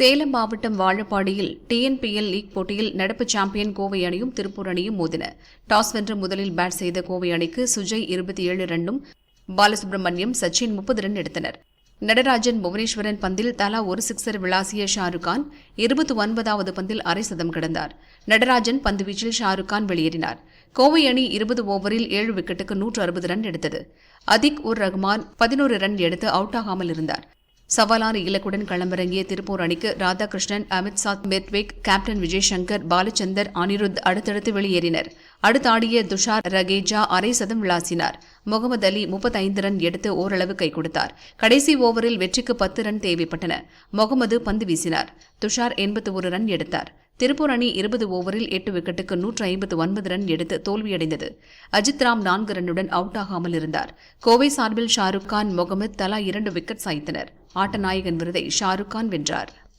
சேலம் மாவட்டம் வாழப்பாடியில் TNPL league போட்டியில் நடப்பு சாம்பியன் கோவை அணியும் திருப்பூர் அணியும் மோதின. டாஸ் வென்று முதலில் பேட் செய்த கோவை அணிக்கு சுஜய் இருபத்தி ஏழு ரன்னும் பாலசுப்ரமணியம் சச்சின் முப்பது ரன் எடுத்தனர். நடராஜன் புவனேஸ்வரன் பந்தில் தலா ஒரு சிக்ஸர் விளாசிய ஷாருக் கான் இருபத்தி ஒன்பதாவது பந்தில் அரை சதம் கடந்தார். நடராஜன் பந்து வீச்சில் ஷாருக் கான் வெளியேறினார். கோவை அணி இருபது ஓவரில் ஏழு விக்கெட்டுக்கு நூற்று அறுபது ரன் எடுத்தது. அதிக் உர் ரஹ்மான் பதினோரு ரன் எடுத்து அவுட் ஆகாமல் இருந்தார். சவாலான இலக்குடன் களமிறங்கிய திருப்பூர் அணிக்கு ராதாகிருஷ்ணன் அமித் சாத் மெத்விக் கேப்டன் விஜய்சங்கர் பாலச்சந்தர் அனிருத் அடுத்தடுத்து வெளியேறினர். அடுத்தாடிய துஷார் ரகேஜா அரை சதம் விளாசினார். முகமது அலி முப்பத்தைந்து ரன் எடுத்து ஓரளவு கை கொடுத்தார். கடைசி ஓவரில் வெற்றிக்கு பத்து ரன் தேவைப்பட்டன. முகமது பந்து வீசினார். துஷார் எண்பத்தி ஒரு ரன் எடுத்தார். திருப்பூர் அணி இருபது ஓவரில் எட்டு விக்கெட்டுக்கு நூற்று ஐம்பத்து ஒன்பது ரன் எடுத்து தோல்வியடைந்தது. அஜித் ராம் நான்கு ரன்னுடன் அவுட் ஆகாமல் இருந்தார். கோவை சார்பில் ஷாருக் கான் முகமது தலா இரண்டு விக்கெட் சாய்த்தனர். ஆட்டநாயகன் விருதை ஷாருக் கான் வென்றார்.